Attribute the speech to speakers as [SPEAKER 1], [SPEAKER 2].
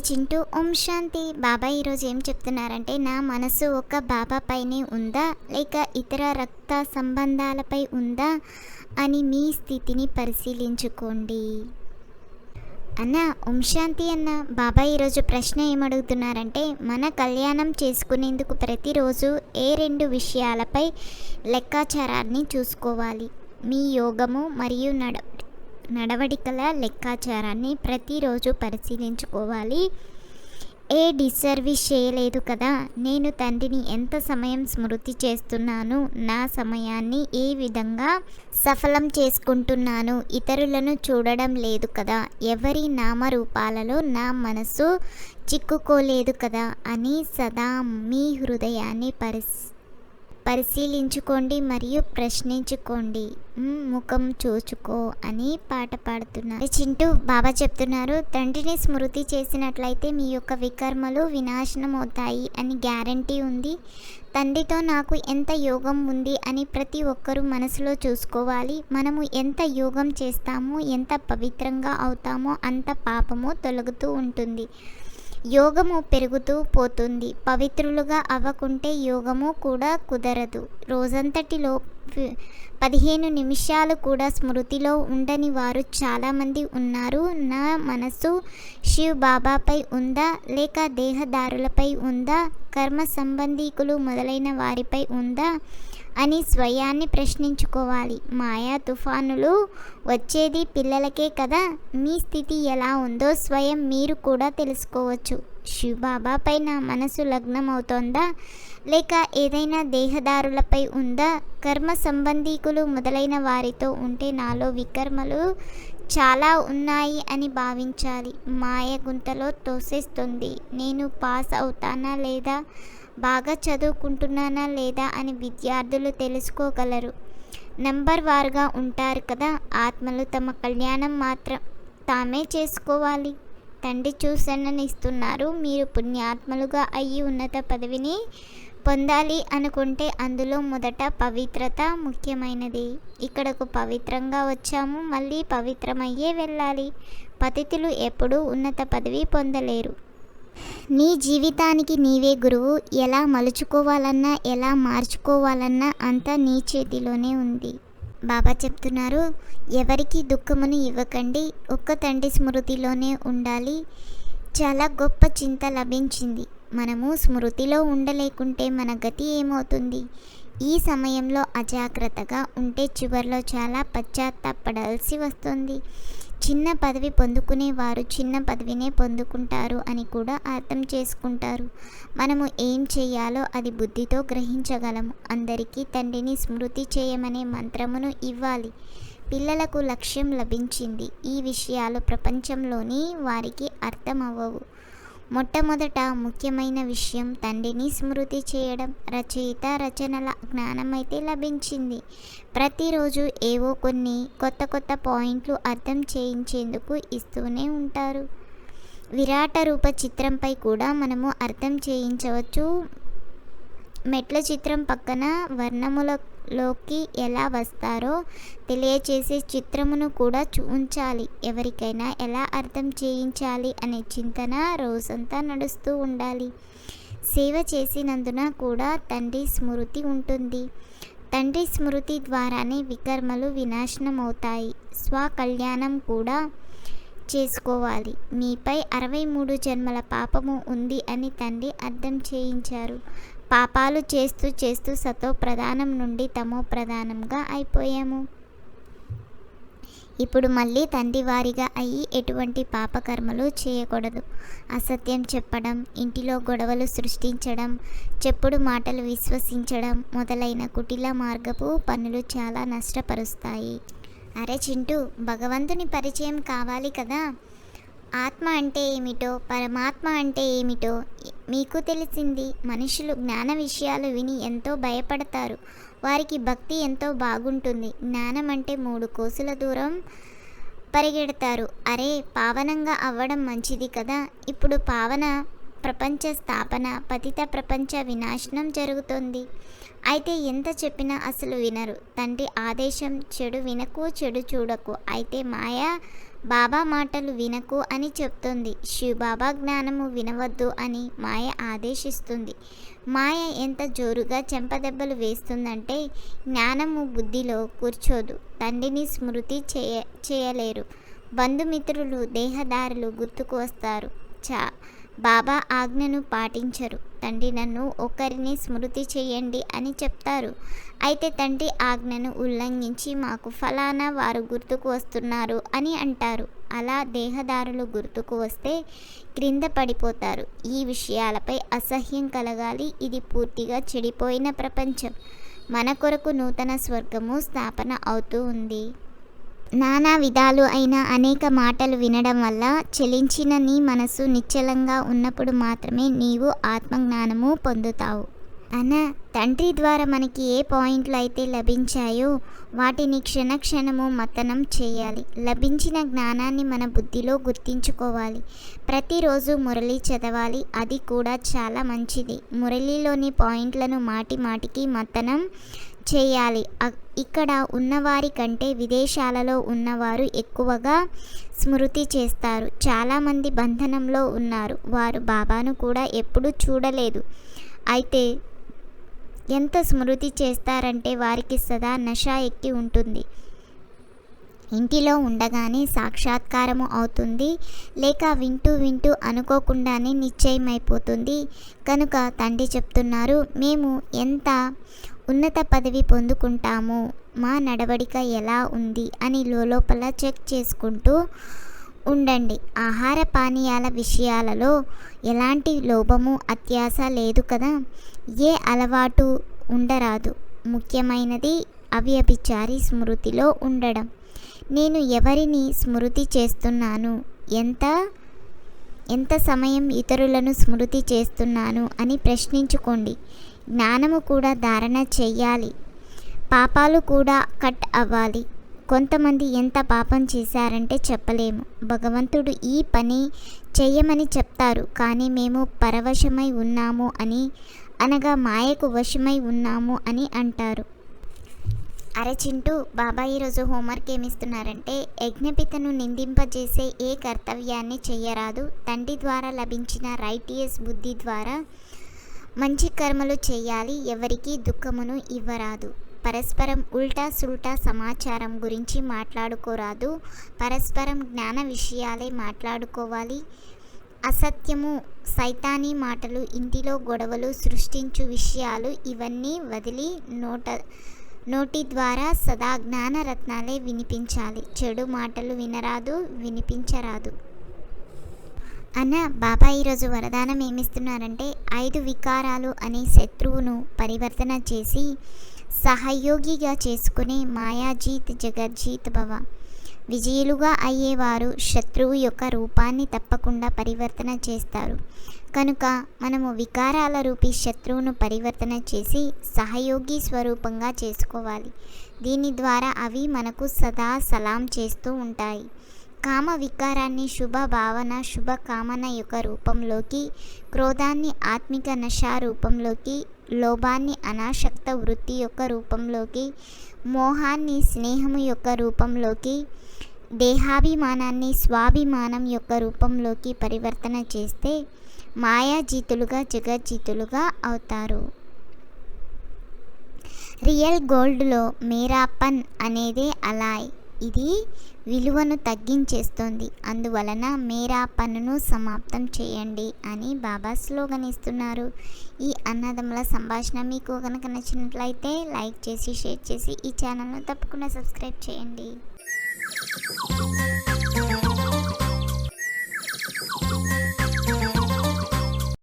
[SPEAKER 1] అరే చింటూ ఓం శాంతి. బాబా ఈరోజు ఏం చెప్తున్నారంటే నా మనసు ఒక బాబా పైనే ఉందా? లేక ఇతర రక్త సంబంధాలపై ఉందా? అని మీ స్థితిని పరిశీలించుకోండి. అన్న ఓం శాంతి అన్న. బాబా ఈరోజు ప్రశ్న ఏమడుగుతున్నారంటే మన కళ్యాణం చేసుకునేందుకు ప్రతిరోజు ఏ రెండు విషయాలపై లెక్కాచారాన్ని చూసుకోవాలి? మీ యోగము మరియు నడ నడవడికల లెక్కాచారాన్ని ప్రతిరోజు పరిశీలించుకోవాలి. ఏ డిసర్వీస్ చేయలేదు కదా నేను తండ్రిని ఎంత సమయం స్మృతి చేస్తున్నాను నా సమయాన్ని ఏ విధంగా సఫలం చేసుకుంటున్నాను ఇతరులను చూడడం లేదు కదా ఎవరి నామరూపాలలో నా మనసు చిక్కుకోలేదు కదా అని సదా మీ హృదయాన్ని పరిస్ పరిశీలించుకోండి మరియు ప్రశ్నించుకోండి. ముఖం చూచుకో అని పాట పాడుతున్నారు చింటూ బాబా చెప్తున్నారు. తండ్రిని స్మృతి చేసినట్లయితే మీ యొక్క వికర్మలు వినాశనం అవుతాయి అని గ్యారంటీ ఉంది. తండ్రితో నాకు ఎంత యోగం ఉంది అని ప్రతి ఒక్కరూ మనసులో చూసుకోవాలి. మనము ఎంత యోగం చేస్తామో ఎంత పవిత్రంగా అవుతామో అంత పాపము తొలగుతూ ఉంటుంది. యోగము పెరుగుతూ పోతుంది. పవిత్రులుగా అవ్వకుంటే యోగము కూడా కుదరదు. రోజంతటిలో పదిహేను నిమిషాలు కూడా స్మృతిలో ఉండని వారు చాలామంది ఉన్నారు. నా మనసు శివ్ బాబాపై ఉందా? లేక దేహదారులపై ఉందా? కర్మ సంబంధీకులు మొదలైన వారిపై ఉందా? అని స్వయాన్ని ప్రశ్నించుకోవాలి. మాయా తుఫానులు వచ్చేది పిల్లలకే కదా? మీ స్థితి ఎలా ఉందో స్వయం మీరు కూడా తెలుసుకోవచ్చు. శివబాబాపై నా మనసు లగ్నం అవుతోందా లేక ఏదైనా దేహదారులపై ఉందా? కర్మ సంబంధీకులు మొదలైన వారితో ఉంటే నాలో వికర్మలు చాలా ఉన్నాయి అని భావించాలి. మాయ గుంతలో తోసేస్తుంది. నేను పాస్ అవుతానా లేదా? బాగా చదువుకుంటున్నానా లేదా? అని విద్యార్థులు తెలుసుకోగలరు. నంబర్ వారుగా ఉంటారు కదా. ఆత్మలు తమ కళ్యాణం మాత్రం తామే చేసుకోవాలి. తండ్రి చూసన్నని ఇస్తున్నారు మీరు పుణ్యాత్మలుగా అయ్యి ఉన్నత పదవిని పొందాలి అనుకుంటే అందులో మొదట పవిత్రత ముఖ్యమైనది. ఇక్కడకు పవిత్రంగా వచ్చాము మళ్ళీ పవిత్రమయ్యే వెళ్ళాలి. పతితులు ఎప్పుడూ ఉన్నత పదవి పొందలేరు. నీ జీవితానికి నీవే గురువు. ఎలా మలుచుకోవాలన్నా ఎలా మార్చుకోవాలన్నా అంతా నీ చేతిలోనే ఉంది. బాబా చెప్తున్నారు ఎవరికి దుఃఖమును ఇవ్వకండి ఒక్క తండ్రి స్మృతిలోనే ఉండాలి. చాలా గొప్ప చింత లభించింది. మనము స్మృతిలో ఉండలేకుంటే మన గతి ఏమవుతుంది? ఈ సమయంలో అజాగ్రత్తగా ఉంటే చివరిలో చాలా పశ్చాత్తాపడాల్సి వస్తుంది. చిన్న పదవి పొందుకునే వారు చిన్న పదవినే పొందుకుంటారు అని కూడా అర్థం చేసుకుంటారు. మనము ఏం చేయాలో అది బుద్ధితో గ్రహించగలము అందరికీ తండ్రిని స్మృతి చేయమనే మంత్రమును ఇవ్వాలి. పిల్లలకు లక్ష్యం లభించింది. ఈ విషయాలు ప్రపంచంలోని వారికి అర్థం అవ్వవు మొట్టమొదట ముఖ్యమైన విషయం తండ్రిని స్మృతి చేయడం రచయిత రచనల జ్ఞానమైతే లభించింది. ప్రతిరోజు ఏవో కొన్ని కొత్త కొత్త పాయింట్లు అర్థం చేయించేందుకు ఇస్తూనే ఉంటారు. విరాట రూప చిత్రంపై కూడా మనము అర్థం చేయించవచ్చు. మెట్ల చిత్రం పక్కన వర్ణముల లోకి ఎలా వస్తారో తెలియచేసే చిత్రమును కూడా చూ ఉంచాలి. ఎవరికైనా ఎలా అర్థం చేయించాలి అనే చింతన రోజంతా నడుస్తూ ఉండాలి. సేవ చేసినందున కూడా తండ్రి స్మృతి ఉంటుంది. తండ్రి స్మృతి ద్వారానే వికర్మలు వినాశనం అవుతాయి స్వకళ్యాణం కూడా చేసుకోవాలి. మీపై అరవై మూడు జన్మల పాపము ఉంది అని తండ్రి అర్థం చేయించారు. పాపాలు చేస్తూ చేస్తూ సతో ప్రధానం నుండి తమో ప్రధానంగా అయిపోయాము. ఇప్పుడు మళ్ళీ తండ్రి వారిగా అయ్యి ఎటువంటి పాపకర్మలు చేయకూడదు. అసత్యం చెప్పడం ఇంటిలో గొడవలు సృష్టించడం చెప్పుడు మాటలు విశ్వసించడం మొదలైన కుటిల మార్గపు పనులు చాలా నష్టపరుస్తాయి. అరే చింటూ భగవంతుని పరిచయం కావాలి కదా? ఆత్మ అంటే ఏమిటో పరమాత్మ అంటే ఏమిటో మీకు తెలిసింది. మనుషులు జ్ఞాన విషయాలు విని ఎంతో భయపడతారు. వారికి భక్తి ఎంతో బాగుంటుంది. జ్ఞానం అంటే మూడు కోసుల దూరం పరిగెడతారు. అరే పావనంగా అవ్వడం మంచిది కదా. ఇప్పుడు పావన ప్రపంచ స్థాపన పతిత ప్రపంచ వినాశనం జరుగుతోంది. అయితే ఎంత చెప్పినా అసలు వినరు. తండ్రి ఆదేశం చెడు వినకు చెడు చూడకు. అయితే మాయా బాబా మాటలు వినకు అని చెప్తుంది. శివబాబా జ్ఞానము వినవద్దు అని మాయ ఆదేశిస్తుంది. మాయ ఎంత జోరుగా చెంపదెబ్బలు వేస్తుందంటే జ్ఞానము బుద్ధిలో కూర్చోదు. తండ్రిని స్మృతి చేయ చేయలేరు. బంధుమిత్రులు దేహదారులు గుర్తుకు వస్తారు. చా బాబా ఆజ్ఞను పాటించరు. తండ్రి నన్ను ఒకరిని స్మృతి చేయండి అని చెప్తారు. అయితే తండ్రి ఆజ్ఞను ఉల్లంఘించి మాకు ఫలానా వారు గుర్తుకు వస్తున్నారు అని అంటారు. అలా దేహదారులు గుర్తుకు వస్తే క్రింద పడిపోతారు. ఈ విషయాలపై అసహ్యం కలగాలి. ఇది పూర్తిగా చెడిపోయిన ప్రపంచం. మన కొరకు నూతన స్వర్గము స్థాపన అవుతూ ఉంది. నానా విధాలు అయిన అనేక మాటలు వినడం వల్ల చెలించిన నీ మనసు నిశ్చలంగా ఉన్నప్పుడు మాత్రమే నీవు ఆత్మజ్ఞానము పొందుతావు. అన్న తండ్రి ద్వారా మనకి ఏ పాయింట్లు అయితే లభించాయో వాటిని క్షణక్షణము మతనం చేయాలి. లభించిన జ్ఞానాన్ని మన బుద్ధిలో గుర్తించుకోవాలి. ప్రతిరోజు మురళి చదవాలి. అది కూడా చాలా మంచిది. మురళిలోని పాయింట్లను మాటి మాటికి మతనం చేయాలి. ఇక్కడ ఉన్నవారి కంటే విదేశాలలో ఉన్నవారు ఎక్కువగా స్మృతి చేస్తారు. చాలామంది బంధనంలో ఉన్నారు. వారు బాబాను కూడా ఎప్పుడూ చూడలేదు. అయితే ఎంత స్మృతి చేస్తారంటే వారికి సదా నష ఎక్కి ఉంటుంది. ఇంటిలో ఉండగానే సాక్షాత్కారము అవుతుంది. లేక వింటూ వింటూ అనుకోకుండానే నిశ్చయమైపోతుంది. కనుక తండ్రి చెప్తున్నారు మేము ఎంత ఉన్నత పదవి పొందుకుంటాము. మా నడవడిక ఎలా ఉంది? అని లోపల చెక్ చేసుకుంటూ ఉండండి. ఆహార పానీయాల విషయాలలో ఎలాంటి లోభము అత్యాస లేదు కదా? ఏ అలవాటు ఉండరాదు. ముఖ్యమైనది అవ్యభిచారి స్మృతిలో ఉండడం. నేను ఎవరిని స్మృతి చేస్తున్నాను? ఎంత ఎంత సమయం ఇతరులను స్మృతి చేస్తున్నాను? అని ప్రశ్నించుకోండి. జ్ఞానము కూడా ధారణ చెయ్యాలి పాపాలు కూడా కట్ అవ్వాలి. కొంతమంది ఎంత పాపం చేశారంటే చెప్పలేము. భగవంతుడు ఈ పని చెయ్యమని చెప్తారు. కానీ మేము పరవశమై ఉన్నాము అని అనగా మాయకు వశమై ఉన్నాము అని అంటారు. అరే చింటూ బాబా ఈరోజు హోంవర్క్ ఏమిస్తున్నారంటే యజ్ఞపితను నిందింపజేసే ఏ కర్తవ్యాన్ని చెయ్యరాదు తండ్రి ద్వారా లభించిన రైటియస్ బుద్ధి ద్వారా మంచి కర్మలు చేయాలి ఎవరికీ దుఃఖమును ఇవ్వరాదు. పరస్పరం ఉల్టా సుల్టా సమాచారం గురించి మాట్లాడుకోరాదు. పరస్పరం జ్ఞాన విషయాలే మాట్లాడుకోవాలి. అసత్యము సైతానీ మాటలు ఇంటిలో గొడవలు సృష్టించు విషయాలు ఇవన్నీ వదిలి నోట నోటి ద్వారా సదా జ్ఞానరత్నాలే వినిపించాలి. చెడు మాటలు వినరాదు వినిపించరాదు. అన్న బాబా ఈరోజు వరదానం ఏమిస్తున్నారంటే ఐదు వికారాలు అనే శత్రువును పరివర్తన చేసి సహయోగిగా చేసుకునే మాయాజీత్ జగజ్జీత్ భవ. విజయులుగా అయ్యేవారు శత్రువు యొక్క రూపాన్ని తప్పకుండా పరివర్తన చేస్తారు. కనుక మనము వికారాల రూపీ శత్రువును పరివర్తన చేసి సహయోగి స్వరూపంగా చేసుకోవాలి. దీని ద్వారా అవి మనకు సదా సలాం చేస్తూ ఉంటాయి. కామ వికారాన్ని శుభ భావన శుభ కామన యొక్క రూపంలోకి క్రోధాన్ని ఆత్మిక నశ రూపంలోకి లోభాన్ని అనాశక్త వృత్తి యొక్క రూపంలోకి మోహాన్ని స్నేహము యొక్క రూపంలోకి దేహాభిమానాన్ని స్వాభిమానం యొక్క రూపంలోకి పరివర్తన చేస్తే మాయాజీతులుగా జగజ్జీతులుగా అవుతారు. రియల్ గోల్డ్లో మేరాపన్ అనేదే అలాయ్. ఇది విలువను తగ్గించేస్తుంది. అందువలన మేరా పన్నును సమాప్తం చేయండి అని బాబా స్లోగన్ ఇస్తున్నారు. ఈ అన్నదమ్ముల సంభాషణ మీకు కనుక నచ్చినట్లయితే లైక్ చేసి షేర్ చేసి ఈ ఛానల్ను తప్పకుండా సబ్స్క్రైబ్ చేయండి.